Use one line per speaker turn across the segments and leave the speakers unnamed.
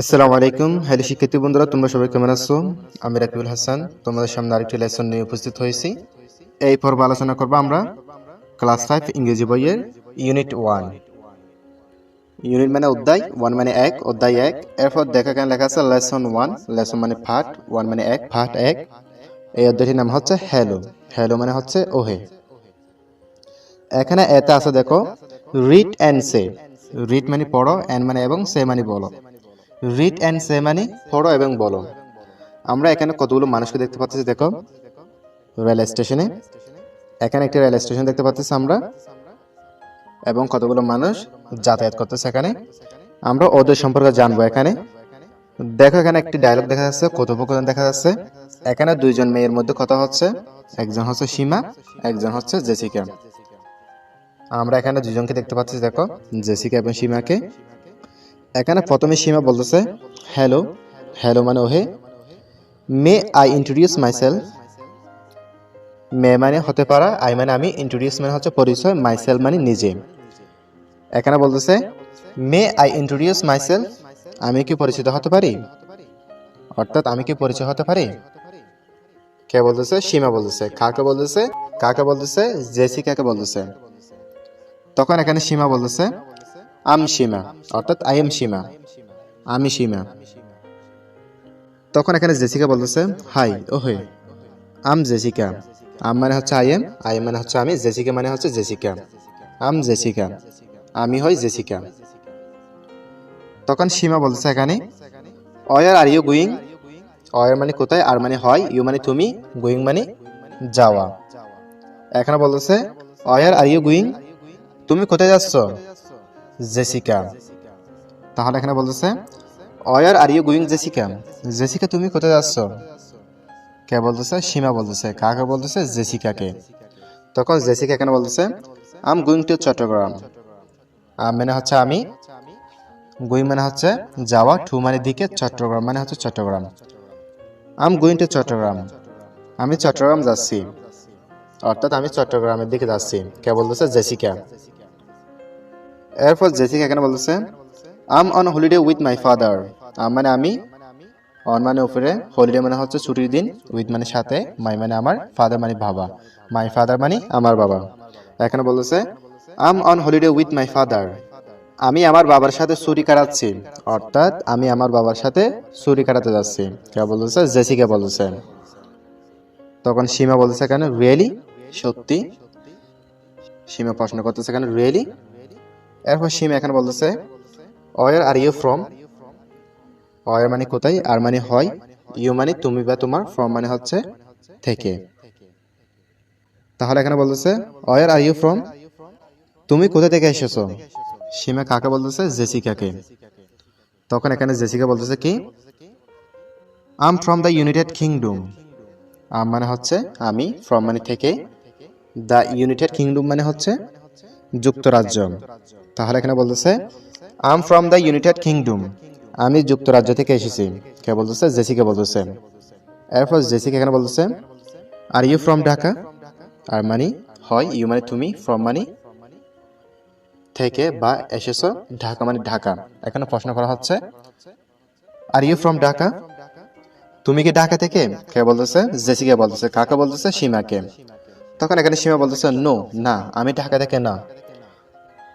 আসসালামু আলাইকুম হ্যালো শিক্ষার্থী বন্ধুরা, তোমরা সবাই কেমন আছো? আমি রাকিবুল হাসান, তোমাদের সামনে আরেকটি লেসন নিয়ে উপস্থিত হয়েছি। এই পর্ব আলোচনা করব আমরা ক্লাস ফাইভ, ইংরেজি বইয়ের ইউনিট ওয়ান। ইউনিট মানে অধ্যায়, ওয়ান মানে এক, অধ্যায় এক। এরপর দেখা কেন লেখা আছে, লেসন ওয়ান, লেসন মানে ফাট ওয়ান মানে এক ফাট এক। এই অধ্যায়টির নাম হচ্ছে হ্যালো হ্যালো মানে হচ্ছে ওহে। এখানে এতে আছে, দেখো রিড অ্যান্ড সে রিড মানে পড়ো অ্যান্ড মানে এবং সে মানে বলো। রিড অ্যান্ড সে মানে পড়ো এবং বলো। আমরা এখানে কতগুলো মানুষকে দেখতে পাচ্ছি, দেখো। রেল স্টেশনে। এখানে একটি রেল স্টেশন দেখতে পাচ্ছি আমরা। এবং কতগুলো মানুষ যাতায়াত করতেছে এখানে। আমরা ওদের সম্পর্কে জানব এখানে। দেখো, এখানে একটি ডায়লগ দেখা যাচ্ছে, কথোপকথন দেখা যাচ্ছে। এখানে দুইজন মেয়ের মধ্যে কথা হচ্ছে। একজন হচ্ছে সীমা, একজন হচ্ছে জেসিকা। আমরা এখানে দুজনকে দেখতে পাচ্ছি, দেখো, জেসিকা এবং সীমাকে। এখানে প্রথমে সীমা বলতেছে হ্যালো হ্যালো মানে ওহে may I introduce myself may মানে হতে পারা আই মানে আমি ইন্ট্রোডিউস মানে হচ্ছে পরিচয় মাইসেলফ মানে নিজে। এখানে বলতেছে মে আই ইন্ট্রোডিউস মাইসেলফ আমি কি পরিচিত হতে পারি? অর্থাৎ আমি কি পরিচয় হতে পারি? কে বলতেছে? সীমা বলতেছে। কাকে বলতেছে? কাকে বলতেছে? জেসি জেসিকাকে বলতেছে। তখন এখানে সীমা বলতেছে আম সীমা অর্থাৎ আই এম সীমা আমি সীমা তখন এখানে জেসিকা বলতেছে, হাই ও হে আম জেসিকা। আম মানে হচ্ছে আই এম আই এম মানে হচ্ছে আমি, জেসিকা মানে হচ্ছে জেসিকা। আম জেসিকা, আমি হই জেসিকা। তখন সীমা বলতেছে এখানে where are you going where মানে কোথায়, আর মানে হয়, ইউ মানে তুমি গুইং মানে যাওয়া। এখানে বলতেছে অয়ার আর ইউ গুইং তুমি কোথায় যাচ্ছ? জেসিকা। তাহলে এখানে বলতেছে where are you going Jessica Jessica তুমি কোথায় যাচ্ছ? কে বলতেছে? সীমা বলতেছে। কাকে বলতেছে? জেসিকাকে। তখন জেসিকা এখানে বলতেছে আম গুইং টু চট্টগ্রাম মানে হচ্ছে আমি গুইং মানে হচ্ছে যাওয়া টু মানে দিকে চট্টগ্রাম মানে হচ্ছে Chattogram I'm going to Chattogram আমি চট্টগ্রাম যাচ্ছি। অর্থাৎ আমি চট্টগ্রামের দিকে যাচ্ছি। কে বলতেছে? জেসিকা। এরপর জেসিকা এখানে বলতেছে? I'm on holiday with my father মানে আমি অন মানে উপরে হলিডে মানে হচ্ছে ছুটির দিন উইথ মানে সাথে মাই মানে আমার ফাদার মানে বাবা মাই ফাদার মানে আমার বাবা। এখানে বলতেছে I'm on holiday with my father আমি আমার বাবার সাথে ছুটি কাটাচ্ছি, অর্থাৎ আমি আমার বাবার সাথে ছুটি কাটাতে যাচ্ছি। কে বলতেছে? জেসিকা বলতেছে। তখন সীমা বলতেছে কেন রিয়েলি সত্যি? সীমা প্রশ্ন করতেছে কেন রিয়েলি এরপর সীমা এখানে বলতেছে where are you from where মানে কোথায়? আর মানে হয়? ইউ মানে তুমি বা তোমার? ফ্রম মানে হচ্ছে থেকে। তাহলে এখানে বলতেছে অয়ার আর ইউ ফ্রম তুমি কোথা থেকে এসেছ? সীমা কাকে বলতেছে? জেসিকাকে। তখন এখানে জেসিকা বলতেছে কি I'm from the United Kingdom I'm মানে হচ্ছে আমি ফ্রম মানে থেকে। দ্য ইউনাইটেড কিংডম মানে হচ্ছে যুক্তরাজ্য। তাহলে এখানে বলতেছে I'm from the United Kingdom আমি যুক্তরাজ্য থেকে এসেছি। কে বলতেছে? জেসিকা বলতেছে। এরপর জেসিকা এখানে বলতেছে are you from Dhaka are মানি হয় ইউ মানে তুমি ফ্রম মানে থেকে বা এসেছ ঢাকা মানে ঢাকা এখানে প্রশ্ন করা হচ্ছে আর ইউ ফ্রম ঢাকা তুমি কি ঢাকা থেকে কে বলতেছে? জেসিকা বলতেছে। কাকা বলতেছে? সীমাকে। তখন এখানে সীমা বলতেছে নো না, আমি ঢাকা থেকে না।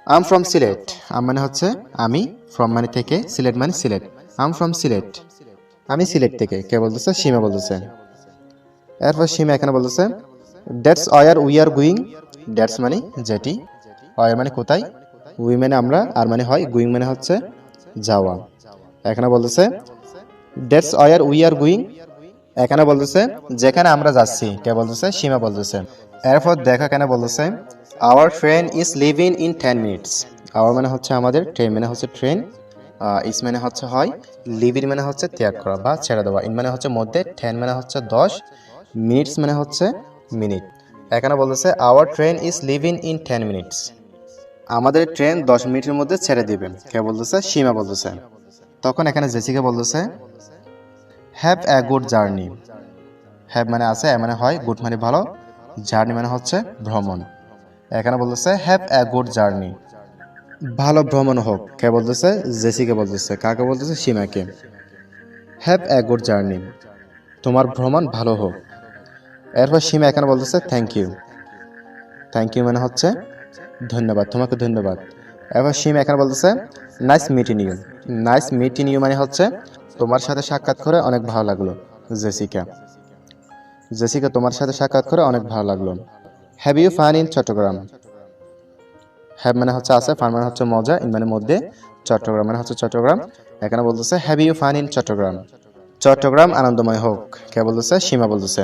আম ফ্রম সিলেট আম মানে হচ্ছে আমি ফ্রম মানে থেকে সিলেট মানে সিলেট আম ফ্রম সিলেট আমি সিলেট থেকে, কে বলতেছে? সীমা বলতেছে। এরপর সীমা এখানে বলতেছে that's where we are going that's মানে যেটি। অয়ার মানে কোথায়? উই মানে আমরা, আর মানে হয় গুইং মানে হচ্ছে যাওয়া। এখানে বলতেছে that's where we are going এখানে বলতেছে, যেখানে আমরা যাচ্ছি। কে বলতেছে? সীমা বলতেছে। এরপর দেখা কেন বলতেছে our train is leaving in ten minutes our মানে হচ্ছে আমাদের ট্রেন মানে হচ্ছে ট্রেন ইস মানে হচ্ছে হয় লিভিং মানে হচ্ছে ত্যাগ করা বা ছেড়ে দেওয়া। ইন মানে হচ্ছে মধ্যে টেন মানে হচ্ছে দশ মিনিটস মানে হচ্ছে মিনিট এখানে বলতেছে our train is leaving in ten minutes আমাদের ট্রেন দশ মিনিটের মধ্যে ছেড়ে দিবে। কে বলতেছে? সীমা বলতেছে। তখন এখানে জেসিকে বলতেছে have a good journey have মানে আছে এ মানে হয় গুড মানে ভালো। জার্নি মানে হচ্ছে ভ্রমণ। এখানে বলতেছে হ্যাভ এ গুড জার্নি ভালো ভ্রমণ হোক কে বলতেছে? জেসিকে বলতেছে কাকে বলতেছে? সীমাকে। হ্যাভ এ গুড জার্নি তোমার ভ্রমণ ভালো হোক। এরপর সীমা এখানে বলতেছে থ্যাংক ইউ থ্যাংক ইউ মানে হচ্ছে ধন্যবাদ তোমাকে ধন্যবাদ। এরপর সীমা এখানে বলতেছে nice meeting you nice meeting you মানে হচ্ছে তোমার সাথে সাক্ষাৎ করে অনেক ভালো লাগল, জেসিকা। জেসিকা, তোমার সাথে সাক্ষাৎ করে অনেক ভালো লাগল। Have you fun in Chattogram have মানে হচ্ছে আছে ফান মানে হচ্ছে মজা ইন মানে মধ্যে চট্টগ্রাম মানে হচ্ছে চট্টগ্রাম এখানে বলতেছে have you fun in Chattogram Chattogram আনন্দময় হোক, কে বলতেছে? সীমা বলতেছে।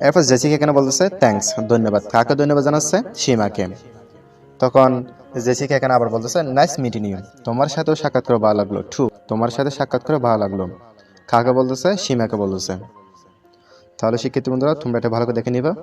এরপর জেসিকে এখানে বলতেছে থ্যাঙ্কস ধন্যবাদ। কাকে ধন্যবাদ জানাচ্ছে? সীমাকে। তখন জেসিকে এখানে আবার বলতেছে নাইস মিটিং ইউ তোমার সাথেও সাক্ষাৎ করে ভালো লাগল টু তোমার সাথে সাক্ষাৎ করে ভালো লাগল। কাকে বলতেছে? সীমাকে বলতেছে। তাহলে শিক্ষিত বন্ধুরা, তোমরা এটা ভালো করে দেখে নিবা।